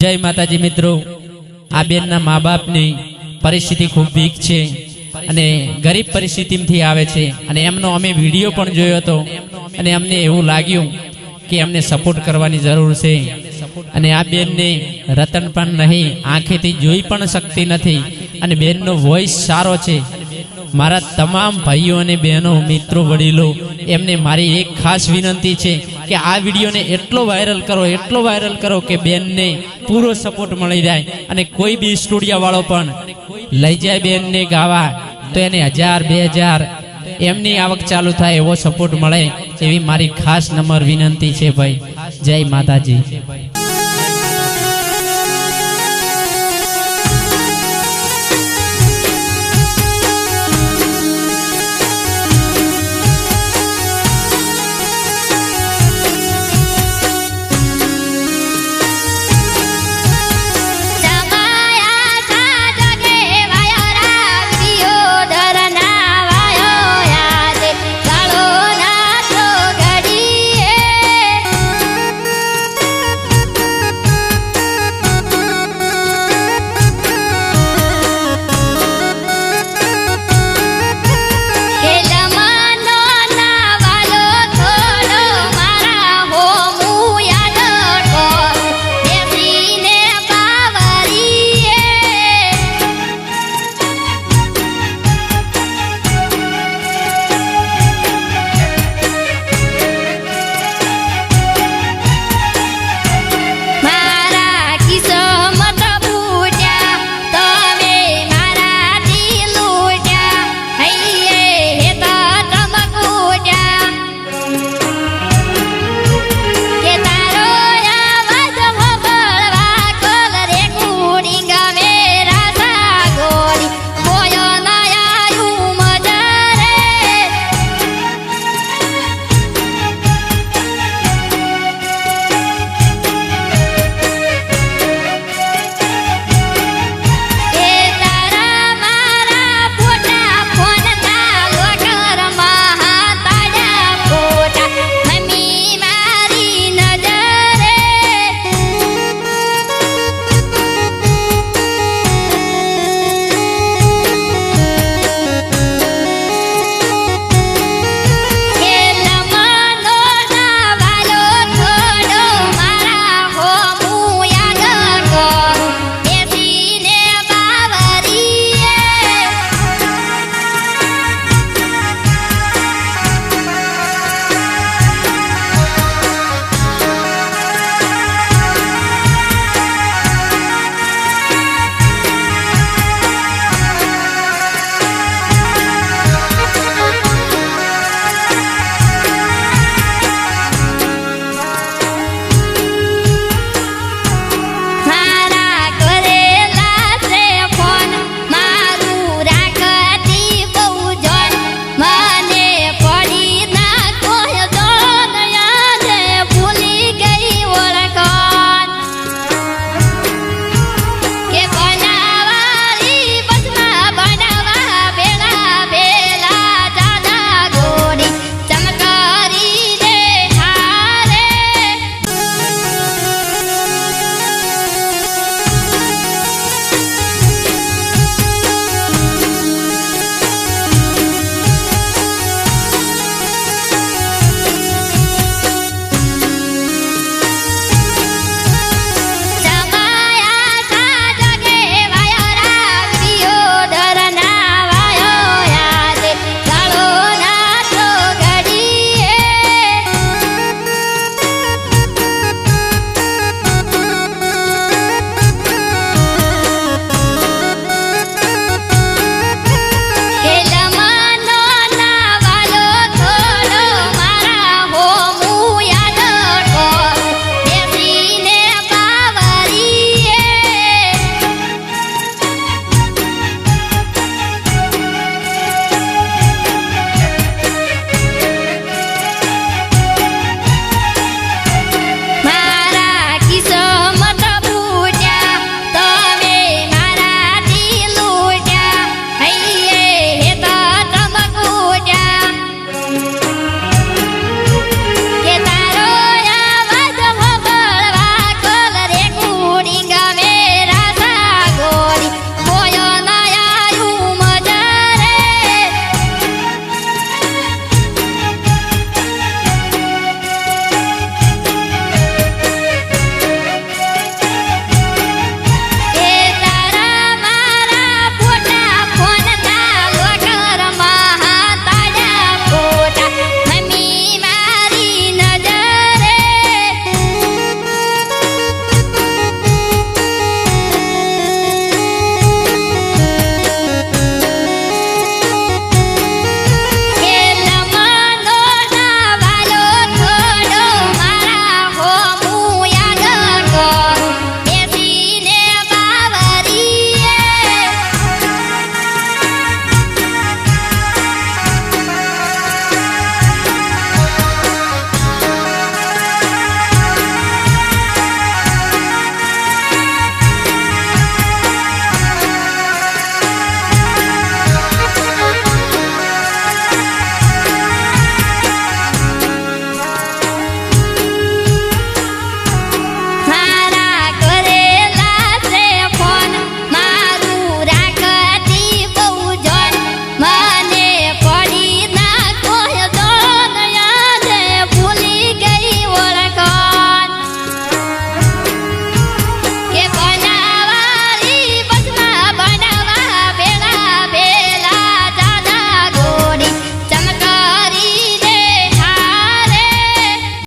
જય માતાજી મિત્રો. આ બેનના મા બાપની પરિસ્થિતિ ખૂબ વીક છે અને ગરીબ પરિસ્થિતિમાંથી આવે છે. અને એમનો અમે વીડિયો પણ જોયો હતો અને અમને એવું લાગ્યું કે એમને સપોર્ટ કરવાની જરૂર છે. અને આ બેનને રતન પણ નહીં, આંખેથી જોઈ પણ શકતી નથી. અને બેનનો વોઇસ સારો છે. મારા તમામ ભાઈઓ અને બહેનો, મિત્રો, વડીલો, એમને મારી એક ખાસ વિનંતી છે કે આ વિડીયોને એટલો વાયરલ કરો, એટલો વાયરલ કરો કે બેનને પૂરો સપોર્ટ મળી જાય. અને કોઈ બી સ્ટુડિયો વાળો પણ લઈ જાય બેનને ગાવા, તો એને હજાર, બે હજાર એમની આવક ચાલુ થાય એવો સપોર્ટ મળે એવી મારી ખાસ નંબર વિનંતી છે ભાઈ. જય માતાજી.